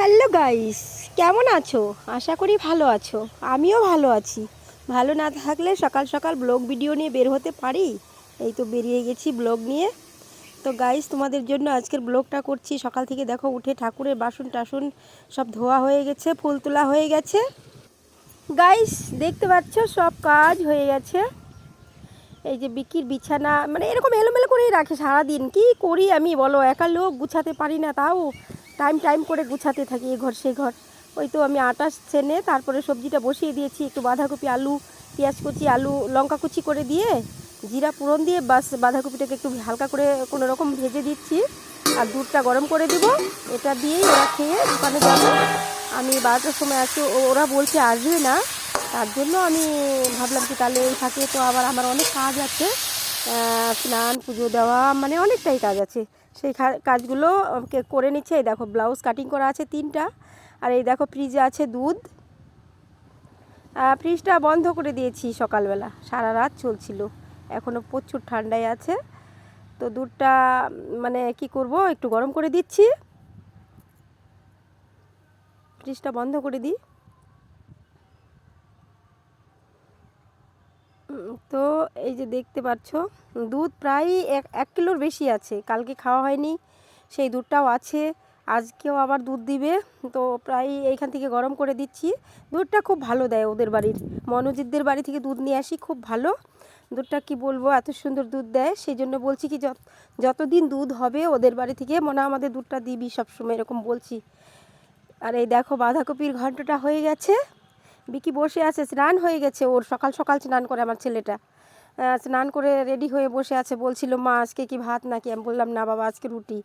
Hello guys, কেমন আছো? আশা করি ভালো আছো। আমিও ভালো আছি। ভালো না থাকলে সকাল সকাল ব্লগ ভিডিও নিয়ে বের হতে পারি? এই তো বেরিয়ে গেছি ব্লগ নিয়ে। তো গাইস, তোমাদের জন্য আজকের ব্লগটা করছি। সকাল থেকে দেখো, উঠে ঠাকুরের বাসন টাসন সব ধোয়া হয়ে গেছে, ফুল তোলা হয়ে গেছে। গাইস, দেখতে পাচ্ছ, সব কাজ হয়ে গেছে। এই যে বিকির বিছানা মানে এরকম এলোমেলো করেই রাখে সারাদিন। কি করি আমি বলো? একা লোক গুছাতে পারি না তাও। টাইম টাইম করে গুছাতে থাকি এ ঘর সে ঘর। ওই তো আমি আটা ছেনে তারপরে সবজিটা বসিয়ে দিয়েছি, একটু বাঁধাকপি, আলু, পেঁয়াজ কুচি, আলু, লঙ্কা কুচি করে দিয়ে জিরা পুরন দিয়ে বাস বাঁধাকপিটাকে একটু হালকা করে কোনো রকম ভেজে দিচ্ছি আর দুধটা গরম করে দিব। এটা দিয়েই ওরা খেয়ে দোকানে যাবে। আমি বারোটার সময় আসি ওরা বলছে আসবে না। তার জন্য আমি ভাবলাম কি তাহলে এই ফাঁকে তো আবার আমার অনেক কাজ আছে। স্নান, পুজো দেওয়া মানে অনেকটাই কাজ আছে। সেই কাজগুলো করে নিচ্ছে। এই দেখো, ব্লাউজ কাটিং করা আছে তিনটা। আর এই দেখো, ফ্রিজে আছে দুধ। ফ্রিজটা বন্ধ করে দিয়েছি সকালবেলা। সারা রাত চলছিল। এখনও প্রচুর ঠান্ডায় আছে। তো দুধটা মানে কি করব, একটু গরম করে দিচ্ছি। ফ্রিজটা বন্ধ করে দিই উম, তো এই যে দেখতে পাচ্ছ, দুধ প্রায় এক এক কিলোর বেশি আছে। কালকে খাওয়া হয়নি, সেই দুধটাও আছে, আজকেও আবার দুধ দিবে। তো প্রায় এইখান থেকে গরম করে দিচ্ছি। দুধটা খুব ভালো দেয় ওদের বাড়ির মনোজিৎদের বাড়ি থেকে দুধ নিয়ে আসি, খুব ভালো। দুধটা কি বলব, এত সুন্দর দুধ দেয়, সেই জন্য বলছি কি যত, যতদিন দুধ হবে ওদের বাড়ি থেকে, মনে আমাদের দুধটা দিবি সবসময়, এরকম বলছি। আর এই দেখো বাঁধাকপির ঘন্টটা হয়ে গেছে। বিকি বসে আছে, স্নান হয়ে গেছে ওর, সকাল সকাল স্নান করে আমার ছেলেটা। স্নান করে রেডি হয়ে বসে আছে, বলছিল, মা, আজকে কি ভাত নাকি? আমি বললাম, না বাবা, আজকে রুটি।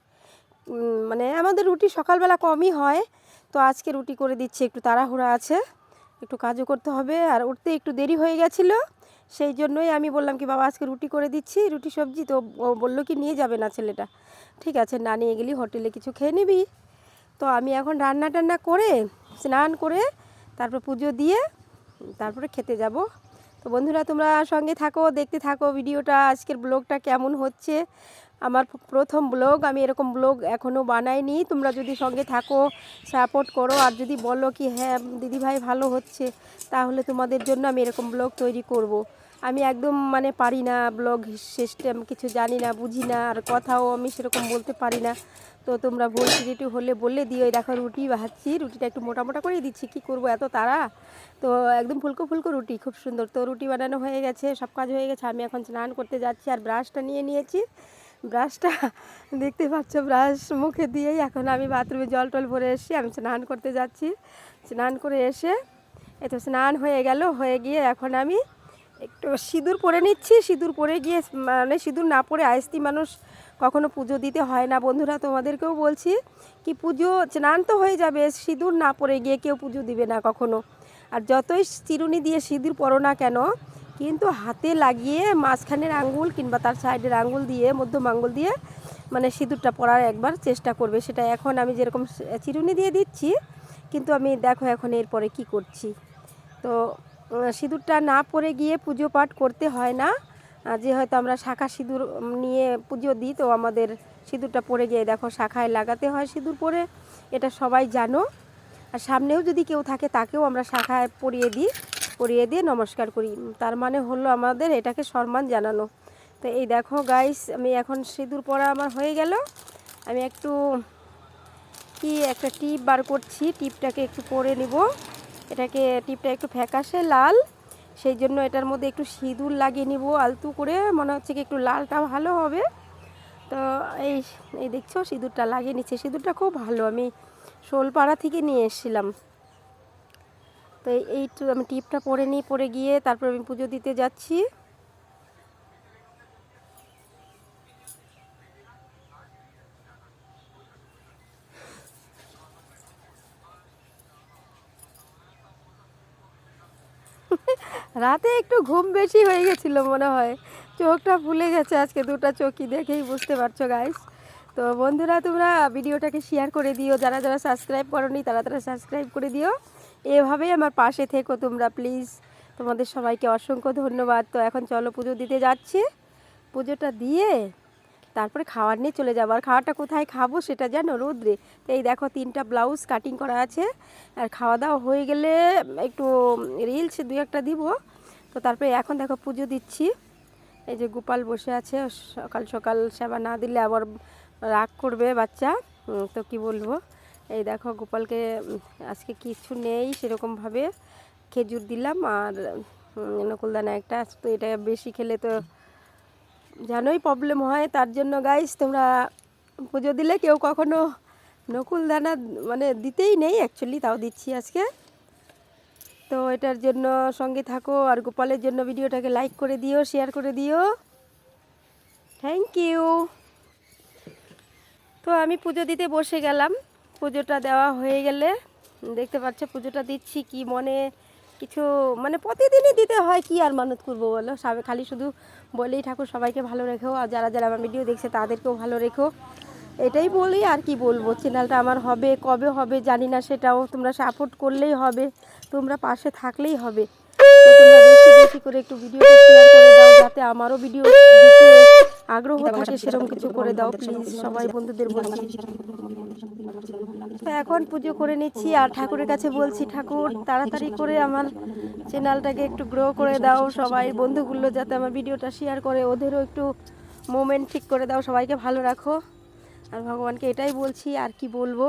মানে আমাদের রুটি সকালবেলা কমই হয়, তো আজকে রুটি করে দিচ্ছি, একটু তাড়াহুড়া আছে, একটু কাজও করতে হবে, আর উঠতে একটু দেরি হয়ে গেছিল, সেই জন্যই আমি বললাম কি, বাবা, আজকে রুটি করে দিচ্ছি, রুটি, সবজি। তো বলল কি, নিয়ে যাবে না ছেলেটা। ঠিক আছে, না, নিয়ে গেলি, হোটেলে কিছু খেয়ে নিবি। তো আমি এখন রান্না টান্না করে, স্নান করে, তারপর পুজো দিয়ে, তারপরে খেতে যাব। তো বন্ধুরা, তোমরা সঙ্গে থাকো, দেখতে থাকো ভিডিওটা, আজকের ব্লগটা কেমন হচ্ছে? আমার প্রথম ব্লগ, আমি এরকম ব্লগ এখনও বানাইনি। তোমরা যদি সঙ্গে থাকো সাপোর্ট করো, আর যদি বলো কি হ্যাঁ দিদিভাই ভালো হচ্ছে, তাহলে তোমাদের জন্য আমি এরকম ব্লগ তৈরি করব। আমি একদম মানে পারি না ব্লগ সিস্টেম কিছু জানি না, বুঝি না, আর কথাও আমি সেরকম বলতে পারি না। তো তোমরা ভুল ত্রুটি হলে বললে এই দেখো রুটি ভাজছি রুটিটা একটু মোটা মোটা করেই দিচ্ছি, কি করব এত তাড়া? তো একদম ফুলকো ফুলকো রুটি, খুব সুন্দর। তো রুটি বানানো হয়ে গেছে, সব কাজ হয়ে গেছে, আমি এখন স্নান করতে যাচ্ছি আর ব্রাশটা নিয়ে নিয়েছি। ব্রাশটা, দেখতে পাচ্ছ ব্রাশ মুখে দিয়েই এখন আমি বাথরুমে জল টল ভরে এসেছি, আমি স্নান করতে যাচ্ছি। স্নান করে এসে, এই তো স্নান হয়ে গেল, হয়ে গিয়ে এখন আমি একটু সিঁদুর পরে নিচ্ছি, সিঁদুর পরে গিয়ে মানে সিঁদুর না পরে আয়স্তি মানুষ কখনো পুজো দিতে হয় না। বন্ধুরা, তোমাদেরকেও বলছি কি পুজো স্নান তো হয়ে যাবে, সিঁদুর না পরে গিয়ে কেউ পুজো দিবে না কখনো। আর যতই চিরুনি দিয়ে সিঁদুর পরো না কেন, কিন্তু হাতে লাগিয়ে মাঝখানের আঙ্গুল কিংবা তার সাইডের আঙ্গুল দিয়ে, মধ্যম আঙ্গুল দিয়ে মানে সিঁদুরটা পরার একবার চেষ্টা করবে। সেটা এখন আমি যেরকম চিরুনি দিয়ে দিচ্ছি, কিন্তু আমি দেখো এখন এরপরে কি করছি। তো সিঁদুরটা না পরে গিয়ে পুজো পাঠ করতে হয় না। যে হয়তো আমরা শাখা সিঁদুর নিয়ে পুজো দিই, তো আমাদের সিঁদুরটা পরে গিয়ে দেখো শাখায় লাগাতে হয় সিঁদুর পরে, এটা সবাই জানো। আর সামনেও যদি কেউ থাকে, তাকেও আমরা শাখায় পরিয়ে দিই, পরিয়ে দিয়ে নমস্কার করি। তার মানে হলো আমাদের এটাকে সম্মান জানানো। তো এই দেখো গাইস আমি এখন সিঁদুর পরা আমার হয়ে গেল। আমি একটু কি একটা টিপ বার করছি, টিপটাকে একটু পরে নিব। এটাকে, টিপটা একটু ফ্যাকাশে, লাল। সেই জন্য এটার মধ্যে একটু সিঁদুর লাগিয়ে নিব, আলতু করে, মনে হচ্ছে কি একটু লালটা ভালো হবে। তো এই এই দেখছ, সিঁদুরটা লাগিয়ে নিচ্ছে। সিঁদুরটা খুব ভালো, আমি শোলপাড়া থেকে নিয়ে এসেছিলাম। তো এই এইটু আমি টিপটা পরে নিই, পরে গিয়ে তারপর আমি পুজো দিতে যাচ্ছি। রাতে একটু ঘুম বেশি হয়ে গেছিল মনে হয়। চোখটা ফুলে গেছে আজকে দুটো চোখই দেখেই বুঝতে পারছ গাইস তো বন্ধুরা, তোমরা ভিডিওটাকে শেয়ার করে দিও। যারা যারা সাবস্ক্রাইব করনি, তারা তারা সাবস্ক্রাইব করে দিও। এভাবেই আমার পাশে থেকো তোমরা প্লিজ তোমাদের সবাইকে অসংখ্য ধন্যবাদ। তো এখন চলো পুজো দিতে যাচ্ছি। পুজোটা দিয়ে তারপরে খাওয়ার নিয়ে চলে যাব। আর খাওয়াটা কোথায় খাব সেটা যেন রোদ্রে। তো এই দেখো তিনটা ব্লাউজ কাটিং করা আছে। আর খাওয়া দাওয়া হয়ে গেলে একটু রিলস দুই একটা দিব। তো তারপরে এখন দেখো পুজো দিচ্ছি। এই যে গোপাল বসে আছে, সকাল সকাল সেবা না দিলে আবার রাগ করবে বাচ্চা। তো কি বলব? এই দেখো গোপালকে আজকে কিছু নেই সেরকমভাবে। খেজুর দিলাম আর নকুলদানা একটা তো এটা বেশি খেলে তো জানোই প্রবলেম হয়, তার জন্য গাইস তোমরা পুজো দিলে কেউ কখনো নকুল দানা মানে দিতেই নেই অ্যাকচুয়ালি তাও দিচ্ছি আজকে। তো এটার জন্য সঙ্গে থাকো আর গোপালের জন্য ভিডিওটাকে লাইক করে দিও শেয়ার করে দিও। থ্যাংক ইউ তো আমি পুজো দিতে বসে গেলাম। পুজোটা দেওয়া হয়ে গেলে, দেখতে পাচ্ছ পুজোটা দিচ্ছি কি মনে কিছু মানে প্রতিদিনই দিতে হয় কি আর মানত করব বলো? সবাই খালি শুধু বলেই ঠাকুর সবাইকে ভালো রেখো, আর যারা যারা আমার ভিডিও দেখছে তাদেরকেও ভালো রেখো। এটাই বলি আর কি বলব চ্যানেলটা আমার হবে, কবে হবে জানি না, সেটাও তোমরা সাপোর্ট করলেই হবে, তোমরা পাশে থাকলেই হবে। তো তোমরা বেশি বেশি করে একটু ভিডিওটা শেয়ার করে দাও, যাতে আমারও ভিডিও আগ্রহ থাকে সেরকম কিছু করে দাও প্লিজ। সবাই বন্ধুদের বলছি তো এখন পুজো করে নিচ্ছি আর ঠাকুরের কাছে বলছি ঠাকুর তাড়াতাড়ি করে আমার চ্যানেলটাকে একটু গ্রো করে দাও সবাই বন্ধুগুলো যাতে আমার ভিডিওটা শেয়ার করে ওদেরও একটু মোমেন্ট ঠিক করে দাও। সবাইকে ভালো রাখো। আর ভগবানকে এটাই বলছি আর কি বলব?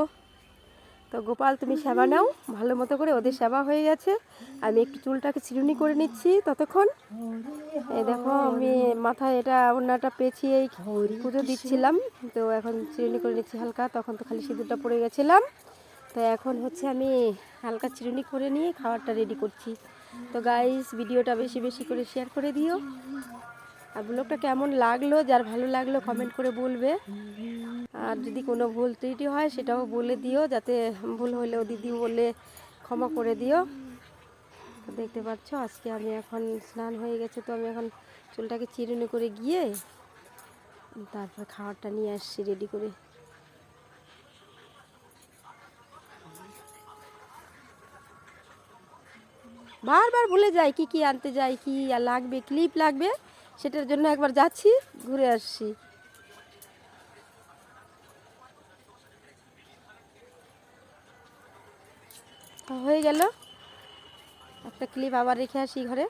তো গোপাল, তুমি সেবা নাও। ভালো মতো করে ওদের সেবা হয়ে গেছে। আমি একটু চুলটাকে চিরুনি করে নিচ্ছি ততক্ষণ। এই দেখো, আমি মাথায় এটা ওনাটা পেঁচিয়েই পুজো দিচ্ছিলাম। তো এখন চিরুনি করে নিচ্ছি হালকা। তখন তো খালি সিঁদুরটা পড়ে গেছিলাম। তো এখন হচ্ছে আমি হালকা চিরুনি করে নিয়ে খাবারটা রেডি করছি। তো গাইস ভিডিওটা বেশি বেশি করে শেয়ার করে দিও। আর ব্লগটা কেমন লাগল, যার ভালো লাগল কমেন্ট করে বলবে। আর যদি কোনো ভুল ত্রুটি হয়, সেটাও বলে দিও, যাতে ভুল হলেও দিদি বলে ক্ষমা করে দিও। দেখতে পাচ্ছ, আজকে আমি এখন স্নান হয়ে গেছে, তো আমি এখন চুলটাকে চিরুনি করে গিয়ে তারপর খাবারটা নিয়ে আসছি রেডি করে। বারবার ভুলে যাই কি কি আনতে যাই কি লাগবে ক্লিপ লাগবে। সেটার জন্য একবার যাচ্ছি, ঘুরে আসছি। হয়ে গেল। একটা ক্লিপ আবার রেখে আসি ঘরে।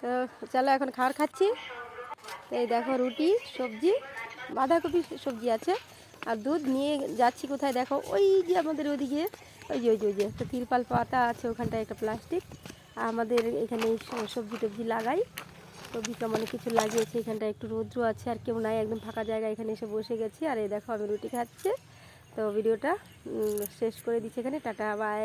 তো চলো এখন খাবার খাচ্ছি। এই দেখো রুটি, সবজি বাঁধাকপি সবজি আছে। আর দুধ নিয়ে যাচ্ছি কোথায় দেখো? ওই যে আমাদের ওদিকে ওই যে ওই যে ওই যে, একটা তিরপাল পাতা আছে, ওখানটায় একটা প্লাস্টিক। আমাদের এখানে সবজি টবজি লাগাই। তো মানে কিছু লাগিয়েছে এখানটা একটু রৌদ্র আছে, আর কেউ নাই, একদম ফাঁকা জায়গা এখানে এসে বসে গেছি। আর এই দেখো, আমি রুটি খাচ্ছে। তো ভিডিওটা শেষ করে দিচ্ছি এখানে। Tata bye